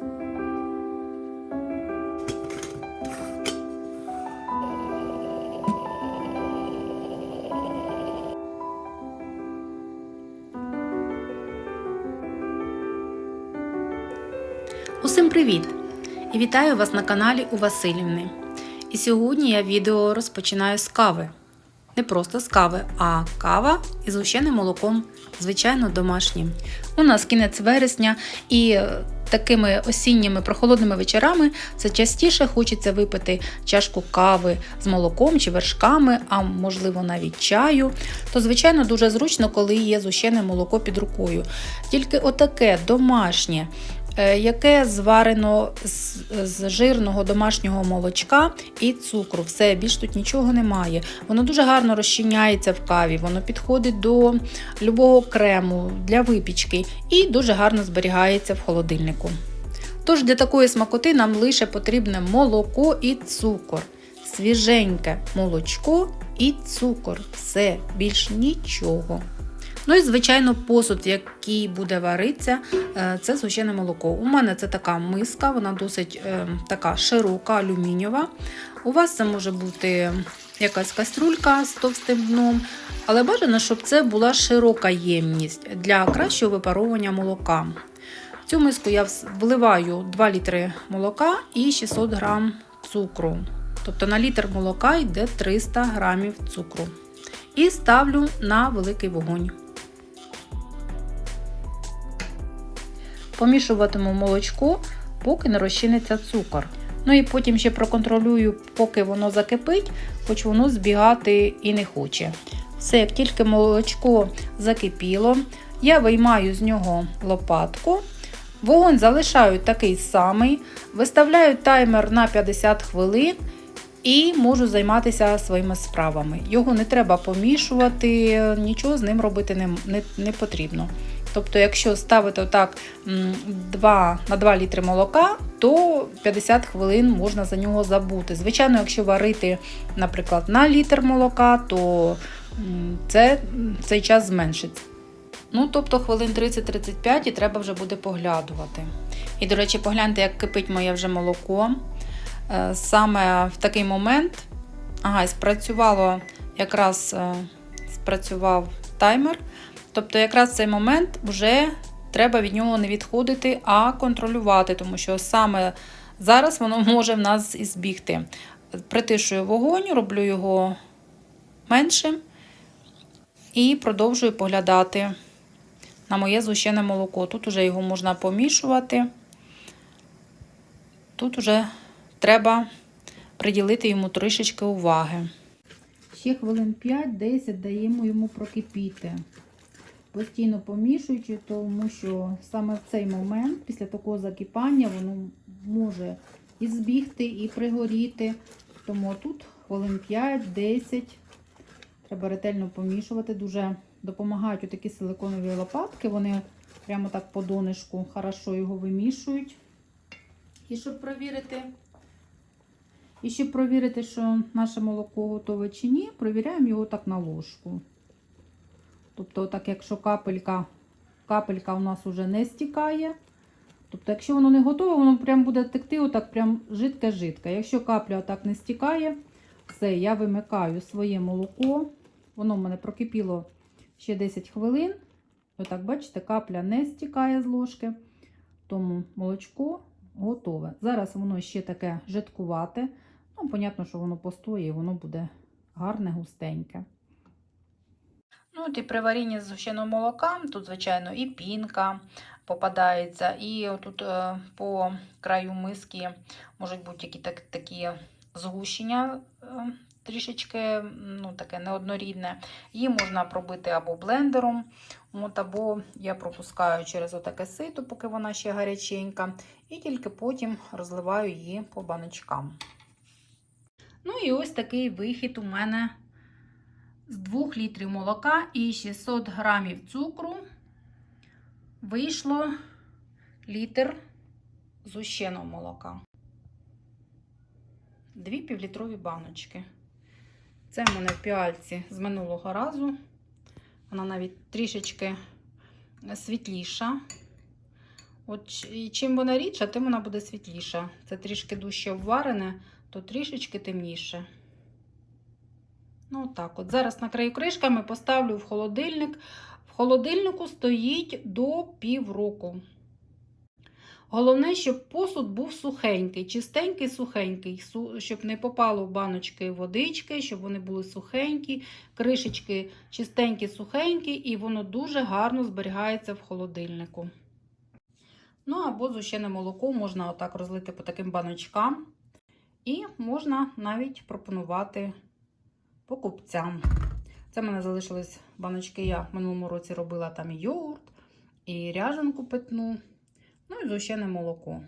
Усім привіт! І вітаю вас на каналі у Васильівни. І сьогодні я відео розпочинаю з кави. Не просто з кави, а кава із згущеним молоком, звичайно, домашнім. У нас кінець вересня і такими осінніми прохолодними вечорами це частіше хочеться випити чашку кави з молоком чи вершками, а можливо навіть чаю. То, звичайно, дуже зручно, коли є зущене молоко під рукою. Тільки отаке домашнє яке зварено з, з жирного домашнього молочка і цукру. Все, більш тут нічого немає. Воно дуже гарно розчиняється в каві, воно підходить до любого крему для випічки і дуже гарно зберігається в холодильнику. Тож для такої смакоти нам лише потрібне молоко і цукор. Свіженьке молочко і цукор. Все, більш нічого. Ну і, звичайно, посуд, який буде варитися, е, це згущене молоко. У мене це така миска, вона досить е, така широка, алюмінієва. У вас це може бути якась каструлька з товстим дном, але бажано, щоб це була широка ємність для кращого випаровування молока. В цю миску я вливаю 2 літри молока і 600 грам цукру. Тобто на літр молока йде 300 грамів цукру. І ставлю на великий вогонь. Помішуватиму молочко, поки не розчиниться цукор. Ну і потім ще проконтролюю, поки воно закипить, хоч воно збігати і не хоче. Все, як тільки молочко закипіло, я виймаю з нього лопатку. Вогонь залишаю такий самий, виставляю таймер на 50 хвилин і можу займатися своїми справами. Його не треба помішувати, нічого з ним робити не, не, не потрібно. Тобто, якщо ставити отак 2, на 2 літри молока, то 50 хвилин можна за нього забути. Звичайно, якщо варити, наприклад, на літр молока, то це, цей час зменшиться. Ну, тобто хвилин 30-35 і треба вже буде поглядувати. І, до речі, погляньте, як кипить моє вже молоко. Е, Саме в такий момент ага, спрацювало якраз е, спрацював таймер. Тобто, якраз в цей момент вже треба від нього не відходити, а контролювати, тому що саме зараз воно може в нас і збігти. Притишую вогонь, роблю його меншим і продовжую поглядати на моє згущене молоко. Тут вже його можна помішувати. Тут вже треба приділити йому трішечки уваги. Ще хвилин 5-10 даємо йому прокипіти. Постійно помішуючи, тому що саме в цей момент, після такого закипання, воно може і збігти, і пригоріти. Тому тут хвилин 5-10 треба ретельно помішувати. Дуже допомагають отакі силиконові лопатки. Вони прямо так по донишку хорошо його вимішують. І щоб провірити, і щоб провірити, що наше молоко готове чи ні, провіряємо його так на ложку. Тобто, так якщо капелька, капелька у нас вже не стікає. Тобто, якщо воно не готове, воно прям буде текти отак прям жидке-жидке. Якщо капля отак не стікає, все, я вимикаю своє молоко. Воно в мене прокипіло ще 10 хвилин. Отак, бачите, капля не стікає з ложки. Тому молочко готове. Зараз воно ще таке жидкувате. Ну, понятно, що воно постоє і воно буде гарне, густеньке. Ну, от і при варінні з згущеного молока, тут, звичайно, і пінка попадається, і тут е, по краю миски можуть бути які так, такі згущення е, трішечки ну, таке неоднорідне. Її можна пробити або блендером, от, або я пропускаю через отаке сито, поки вона ще гаряченька, і тільки потім розливаю її по баночкам. Ну і ось такий вихід у мене з 2 літрів молока і 600 грамів цукру вийшло літр зущеного молока. Дві півлітрові баночки. Це в мене в піальці з минулого разу. Вона навіть трішечки світліша. От і чим вона рідша, тим вона буде світліша. Це трішки дужче обварене, то трішечки темніше. Ну, отак от. Зараз накрию кришками, поставлю в холодильник. В холодильнику стоїть до півроку. Головне, щоб посуд був сухенький, чистенький, сухенький, щоб не попало в баночки водички, щоб вони були сухенькі, кришечки чистенькі, сухенькі, і воно дуже гарно зберігається в холодильнику. Ну, або зущене молоко можна отак розлити по таким баночкам. І можна навіть пропонувати покупцям. Це в мене залишились баночки. Я в минулому році робила там і йогурт, і ряженку питну, ну і зущене молоко.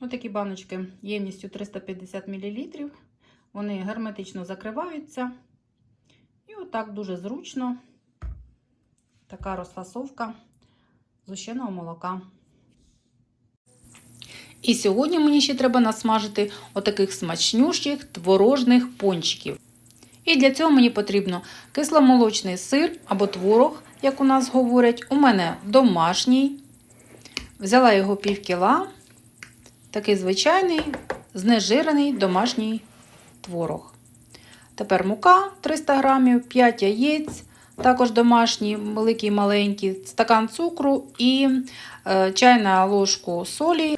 Ось такі баночки ємністю 350 мл. Вони герметично закриваються. І отак дуже зручно. Така розфасовка зущеного молока. І сьогодні мені ще треба насмажити отаких смачнющих творожних пончиків. І для цього мені потрібно кисломолочний сир або творог, як у нас говорять. У мене домашній. Взяла його пів кіла. Такий звичайний, знежирений домашній творог. Тепер мука 300 грамів, 5 яєць, також домашні, великі і маленькі, стакан цукру і е, чайна ложку солі.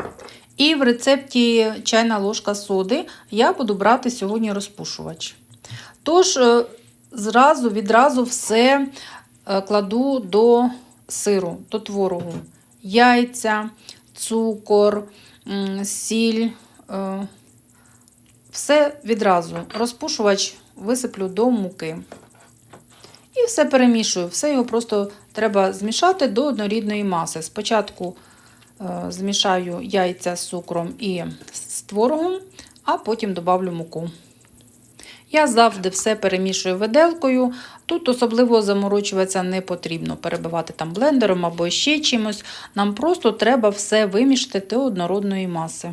І в рецепті чайна ложка соди я буду брати сьогодні розпушувач. Тож, е, зразу відразу все е, кладу до сиру, до творогу. Яйця, цукор, сіль. е, Все відразу. Розпушувач висиплю до муки. І все перемішую. Все його просто треба змішати до однорідної маси. Спочатку змішаю яйця з цукром і з творогом, а потім добавлю муку. Я завжди все перемішую виделкою. Тут особливо заморочуватися не потрібно, перебивати там блендером або ще чимось. Нам просто треба все вимішати до однородної маси.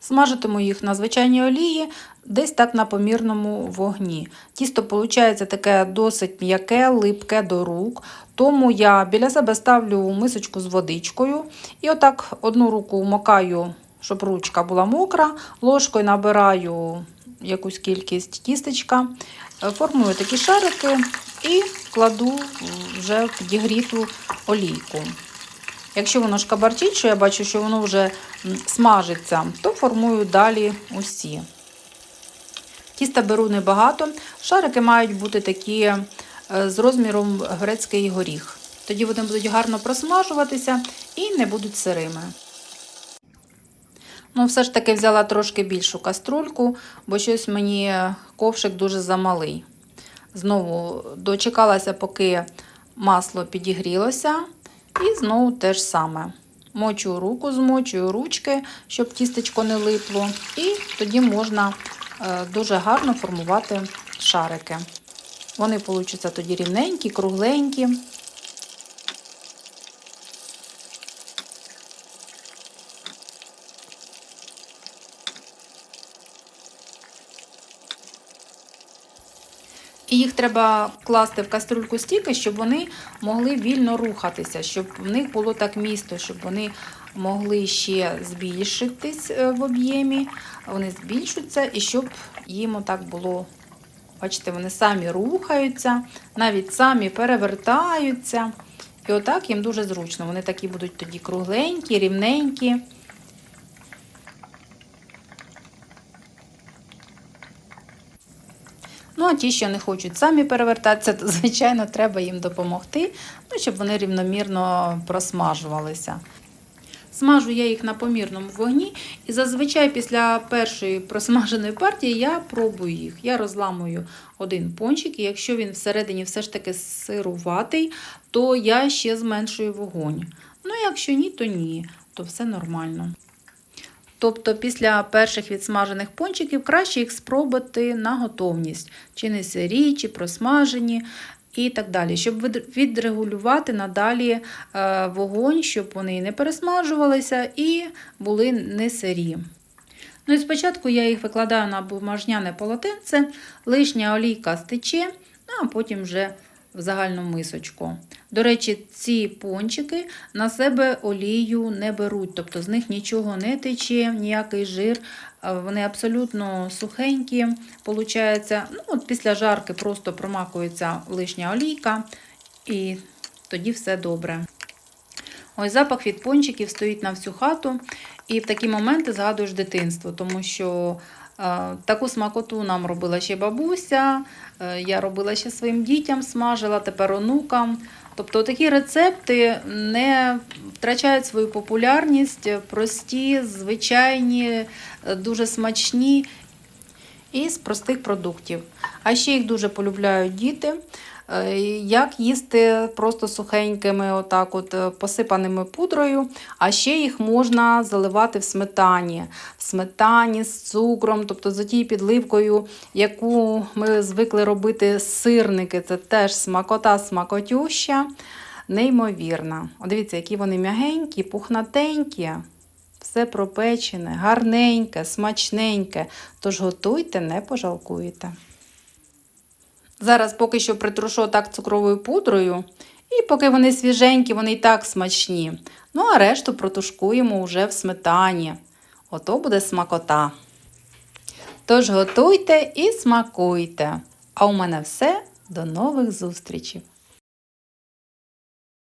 Смажитиму їх на звичайній олії, десь так на помірному вогні. Тісто виходить таке досить м'яке, липке до рук. Тому я біля себе ставлю мисочку з водичкою і отак одну руку вмокаю, щоб ручка була мокра, ложкою набираю якусь кількість тістечка, е, формую такі шарики і кладу вже в підігріту олійку. Якщо воно шкабарчить, що я бачу, що воно вже смажиться, то формую далі усі. Тіста беру небагато. Шарики мають бути такі е, з розміром грецький горіх. Тоді вони будуть гарно просмажуватися і не будуть сирими. Ну, все ж таки взяла трошки більшу каструльку, бо щось мені ковшик дуже замалий. Знову дочекалася, поки масло підігрілося, і знову те ж саме. Мочу руку, змочую ручки, щоб тістечко не липло, і тоді можна е, дуже гарно формувати шарики. Вони получаться тоді рівненькі, кругленькі. І їх треба класти в каструльку стільки, щоб вони могли вільно рухатися, щоб в них було так місто, щоб вони могли ще збільшитись е, в об'ємі, вони збільшуються, і щоб їм отак було. Бачите, вони самі рухаються, навіть самі перевертаються. І отак їм дуже зручно. Вони такі будуть тоді кругленькі, рівненькі. А ті, що не хочуть самі перевертатися, то, звичайно, треба їм допомогти, ну, щоб вони рівномірно просмажувалися. Смажу я їх на помірному вогні, і зазвичай після першої просмаженої партії я пробую їх. Я розламую один пончик, і якщо він всередині все ж таки сируватий, то я ще зменшую вогонь. Ну, якщо ні, то ні, то все нормально. Тобто після перших відсмажених пончиків краще їх спробувати на готовність, чи не сирі, чи просмажені і так далі, щоб відрегулювати надалі е, вогонь, щоб вони не пересмажувалися і були не сирі. Ну і спочатку я їх викладаю на бумажняне полотенце, лишня олійка стече, ну, а потім вже в загальну мисочку. До речі, ці пончики на себе олію не беруть, тобто з них нічого не тече, ніякий жир. Вони абсолютно сухенькі. Получається, ну, от після жарки просто промакується лишня олійка, і тоді все добре. Ось запах від пончиків стоїть на всю хату, і в такі моменти згадуєш дитинство, тому що таку смакоту нам робила ще бабуся, е, я робила ще своїм дітям, смажила, тепер онукам. Тобто такі рецепти не втрачають свою популярність, прості, звичайні, е, дуже смачні і з простих продуктів. А ще їх дуже полюбляють діти. Е, Як їсти просто сухенькими, отак от е, посипаними пудрою, а ще їх можна заливати в сметані, в сметані з цукром, тобто за тією підливкою, яку ми звикли робити сирники. Це теж смакота смакотюща, неймовірна. Дивіться, які вони м'ягенькі, пухнатенькі. Все пропечене, гарненьке, смачненьке. Тож готуйте, не пожалкуєте. Зараз поки що притрушу так цукровою пудрою, і поки вони свіженькі, вони і так смачні. Ну, а решту протушкуємо вже в сметані. Ото буде смакота. Тож готуйте і смакуйте. А у мене все. До нових зустрічей!